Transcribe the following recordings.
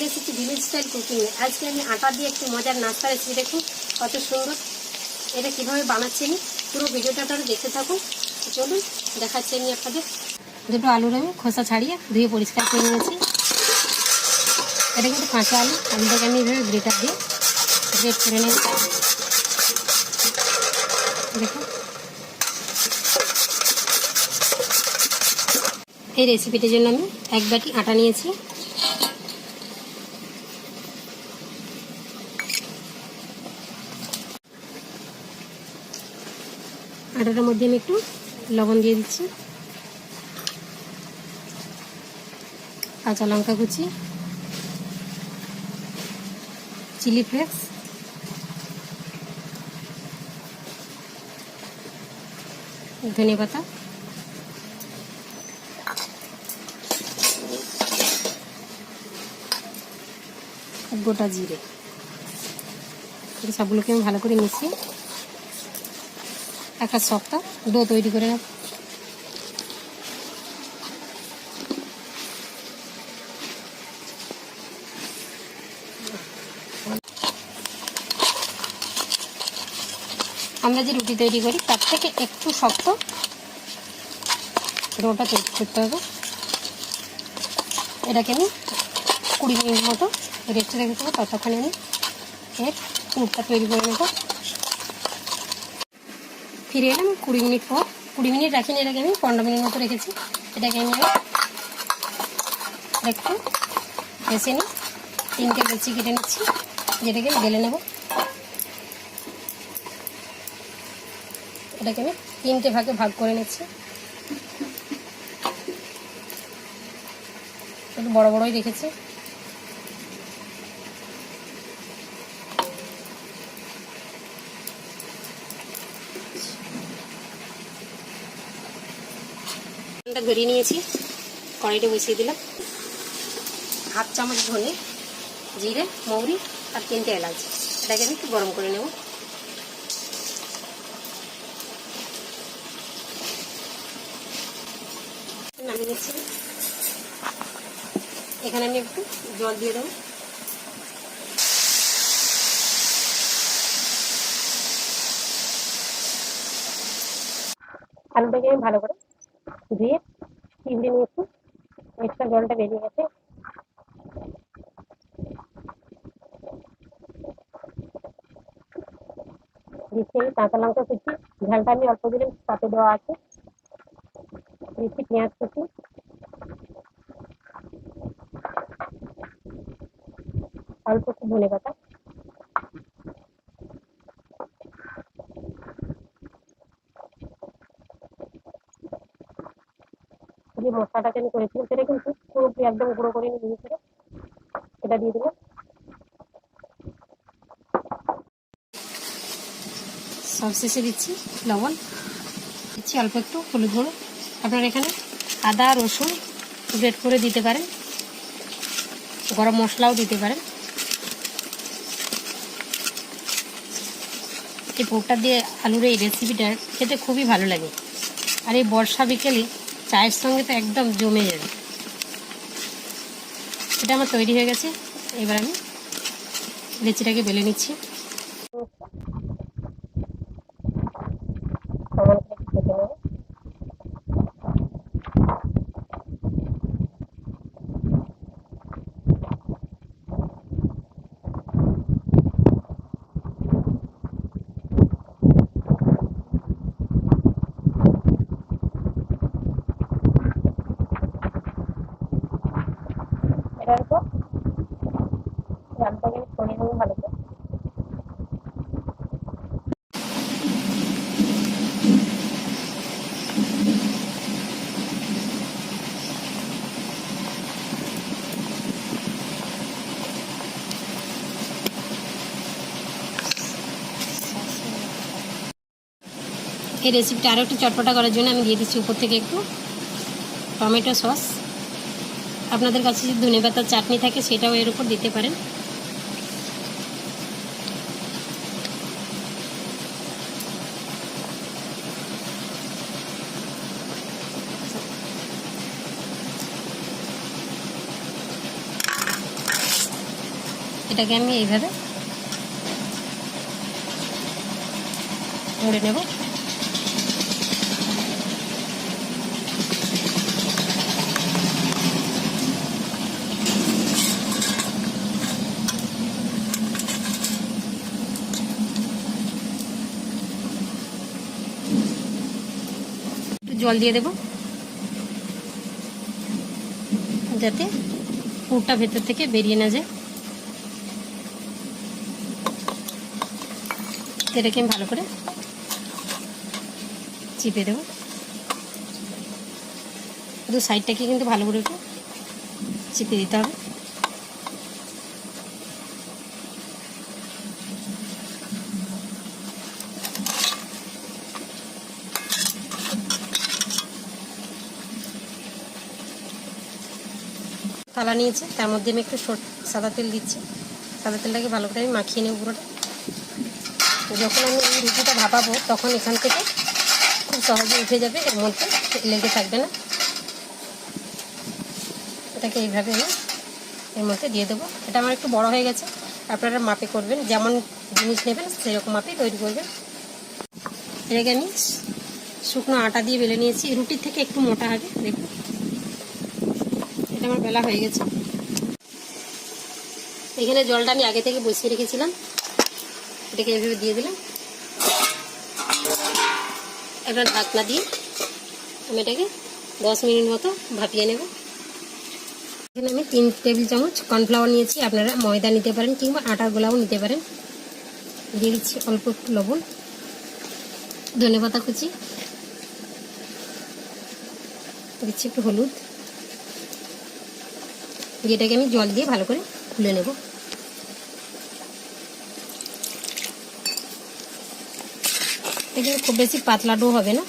চলে এসেছি village style কুকিংয়ে আজকে আমি আটা দিয়ে একটু মজার নাস্তা রেসিপি দেখুন কত সুন্দর। এটা কীভাবে বানাচ্ছি আমি, পুরো ভিডিওটা আপনারা দেখতে থাকুন। চলুন, দেখাচ্ছি আমি আপনাদের। দুটো আলুর আমি খোসা ছাড়িয়ে ধুয়ে পরিষ্কার করে নিয়েছি। এটা কিন্তু কাঁচা আলু আলুটাকে আমি এইভাবে গ্রেটার দিয়ে গ্রেট করে নেব। দেখুন। এই রেসিপিটির জন্য আমি এক বাটি আটা নিয়েছি। আটাটার মধ্যে আমি একটু লবণ দিয়ে দিচ্ছি। কাঁচা লঙ্কা কুচি। Chili flakes. ধনে পাতা। গোটা জিরে। সবগুলোকে আমি ভালো করে মিশিয়ে একটা শক্ত ডো তৈরি করে নেব আমরা যে রুটি তৈরি করি, তার থেকে একটু শক্ত ডোটা তৈরি করতে হবে। এটাকে আমি কুড়ি মিনিট মতো রেস্টে রেখে দেবো, ততক্ষণে আমি এর তৈরি করে নেব। ফিরে এলাম কুড়ি মিনিট পর। কুড়ি মিনিট রাখিনি এটাকে আমি পনেরো মিনিট মতো রেখেছি। এটাকে আমি একটু বেছে নিই। তিনটে বেশি কেটে নিচ্ছি। যেটাকে বেলে নেব। এটাকে আমি তিনটে ভাগে ভাগ করে নিচ্ছি। একটু বড় বড়ই রেখেছি ধরিয়ে নিয়েছি। কড়াইটা বসিয়ে দিলাম। হাফ চামচ ধনে জিরে, মৌরি আর তিনটে এলাচ। এটাকে আমি একটু গরম করে নেব। নামিয়ে এখানে আমি একটু জল দিয়ে দেবো। আলুটাকে আমি ভালো করে ধুয়ে চিংড়ি নিয়েছি এক্সট্রা জলটা বেরিয়ে গেছে দিচ্ছি আমি কাঁচা লঙ্কা কুচি ঝালটা আমি অল্প দিলে তাতে দেওয়া আছে দিচ্ছি পেঁয়াজ কুচি অল্প একটু ধনে পাতা যে মশলাটাকে আমি করেছিলাম, সেটা কিন্তু পুরোপুরি একদম গুঁড়ো করে নিয়ে করে এটা দিয়ে দেবো সব শেষে দিচ্ছি লবণ। দিচ্ছি অল্প একটু হলুদ গুঁড়ো। আপনার এখানে আদা, রসুন গ্রেট করে দিতে পারেন। গরম মশলাও দিতে পারেন। এই পোকটা দিয়ে আলুর এই রেসিপিটা খেতে খুবই ভালো লাগে। আর এই বর্ষা বিকেলে চায়ের সঙ্গে তো একদম জমে যাবে। এটা আমার তৈরি হয়ে গেছে। এবার আমি লেচিটাকে বেলে নিচ্ছি। উপর রামটাকে ছড়িয়ে নেব ভালো করে। এই রেসিপিটা আরও একটু চটপটা করার জন্য আমি দিয়ে দিচ্ছি উপর থেকে একটু টমেটো সস। আপনাদের কাছে যদি ধনে পাতার চাটনি থাকে সেটাও এর উপর দিতে পারেন। এটাকে আমি এইভাবে মুড়ে নেব। জল দিয়ে দেব। যাতে পুরটা ভেতর থেকে বেরিয়ে না যায়। এটাকে আমি ভালো করে চিপে দেবো। শুধু সাইডটাকে কিন্তু ভালো করে একটু চিপে দিতে হবে। থালা নিয়েছে, তার মধ্যে আমি একটু সাদা তেল দিচ্ছি। সাদা তেলটাকে ভালো করে আমি মাখিয়ে নেব পুরোটা। যখন আমি এই রুটিটা ভাপাবো, তখন এখান থেকে খুব সহজে উঠে যাবে, এর মধ্যে লেগে থাকবে না। এটাকে এইভাবে আমি এর মধ্যে দিয়ে দেবো। এটা আমার একটু বড় হয়ে গেছে, আপনারা মাপে করবেন, যেমন জিনিস নেবেন, সেরকম মাপে তৈরি করবেন। এটাকে আমি শুকনো আটা দিয়ে বেলে নিয়েছি। রুটির থেকে একটু মোটা হবে দেখুন। আমার বেলা হয়ে গেছে। এখানে জলটা আমি আগে থেকে বসিয়ে রেখেছিলাম। এটাকে এভাবে দিয়ে দিলাম। এবার ঢাকনা দিয়ে আমি এটাকে দশ মিনিট মতো ভাপিয়ে নেব। এখানে আমি তিন টেবিল চামচ কর্নফ্লাওয়ার নিয়েছি। আপনারা ময়দা নিতে পারেন কিংবা আটার গোলাও নিতে পারেন। দিয়ে দিচ্ছি অল্প একটু লবণ ধনে পাতা কুচি, দিচ্ছি একটু হলুদ। দিয়ে এটাকে আমি জল দিয়ে ভালো করে খুলে নেব। এটা খুব বেশি পাতলা ডো হবে না।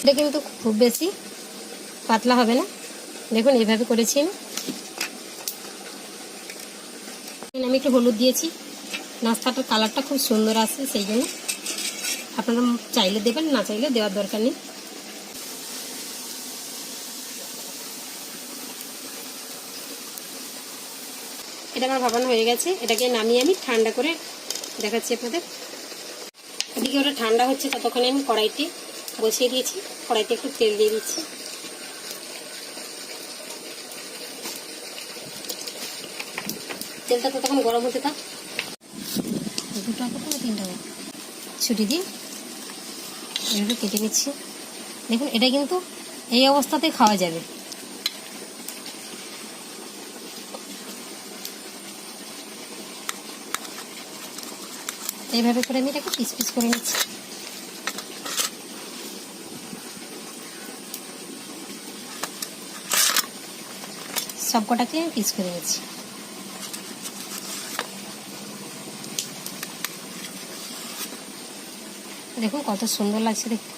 এটা কিন্তু খুব বেশি পাতলা হবে না। দেখুন, এইভাবে করেছি আমি। আমি একটু হলুদ দিয়েছি। নাস্তাটার কালারটা খুব সুন্দর আসে সেই জন্য। আপনারা চাইলে দেবেন, না চাইলে দেওয়ার দরকার নেই। এটা আমার ভাবানো হয়ে গেছে। এটাকে নামিয়ে আমি ঠান্ডা করে দেখাচ্ছি আপনাদের। এদিকে ওটা ঠান্ডা হচ্ছে ততক্ষণে আমি কড়াইতে বসিয়ে দিয়েছি। কড়াইতে একটু তেল দিয়ে দিচ্ছি। তেলটা তো তখন গরম হতে থাক। দু টাকা তো তিন টাকা ছুটি দিয়ে কেটে নিচ্ছি। দেখুন, এটা কিন্তু এই অবস্থাতে খাওয়া যাবে। এইভাবে করে আমি এটাকে পিস পিস করে নিচ্ছি। সব কটাকে আমি পিস করে নিচ্ছি। দেখুন কত সুন্দর লাগছে দেখতে।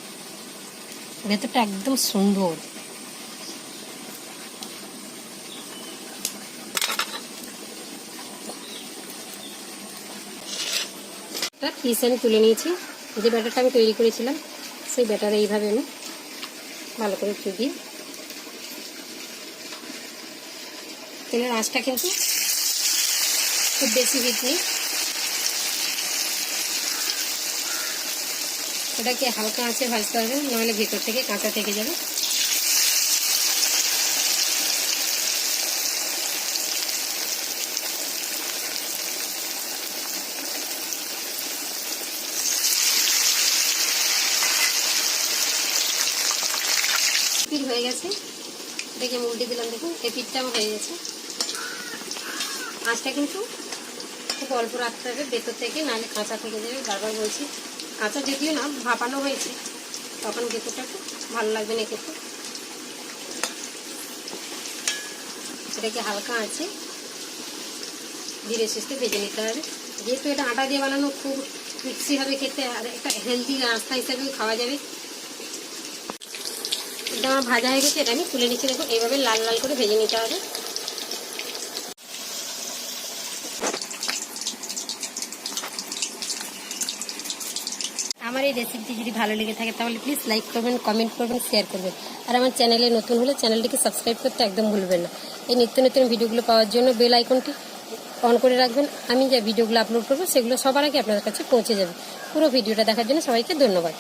ভেতরটা একদম সুন্দর। একটা পিস আমি তুলে নিয়েছি। যে ব্যাটারটা আমি তৈরি করেছিলাম, সেই ব্যাটারে এইভাবে আমি ভালো করে চুবিয়ে তেলের আঁচটা কিন্তু খুব বেশি হিট নেই। ওটাকে হালকা আঁচে ভাজতে হবে, নাহলে ভেতর থেকে কাঁচা থেকে যাবে পিঠ হয়ে গেছে আমি উল্টে দিলাম, দেখুন, এই পিঠটাও হয়ে গেছে। আঁচটা কিন্তু খুব অল্প রাখতে হবে, ভেতর থেকে, নাহলে কাঁচা থেকে যাবে। বারবার বলছি, কাঁচা যদিও না, ভাপানো হয়েছে, তখন ভেতরটা খুব ভালো লাগবে না খেতে। সেটাকে হালকা আছে ধীরে সুস্থে ভেজে নিতে হবে। যেহেতু এটা আটা দিয়ে বানানো, খুব মিক্সি হবে খেতে, আর একটা হেলদি নাস্তা হিসাবেও খাওয়া যাবে। এটা আমার ভাজা হয়ে গেছে, এটা আমি তুলে নিচ্ছি। দেখুন, এইভাবে লাল লাল করে ভেজে নিতে হবে। আমার এই রেসিপিটি যদি ভালো লেগে থাকে, তাহলে প্লিজ লাইক করবেন কমেন্ট করবেন শেয়ার করবেন। আর আমার চ্যানেলে নতুন হলে চ্যানেলটিকে সাবস্ক্রাইব করতে একদম ভুলবেন না। এই নিত্য নতুন ভিডিওগুলো পাওয়ার জন্য বেল আইকনটি অন করে রাখবেন। আমি যে ভিডিওগুলো আপলোড করব, সেগুলো সবার আগে আপনাদের কাছে পৌঁছে যাবে। পুরো ভিডিওটা দেখার জন্য সবাইকে ধন্যবাদ।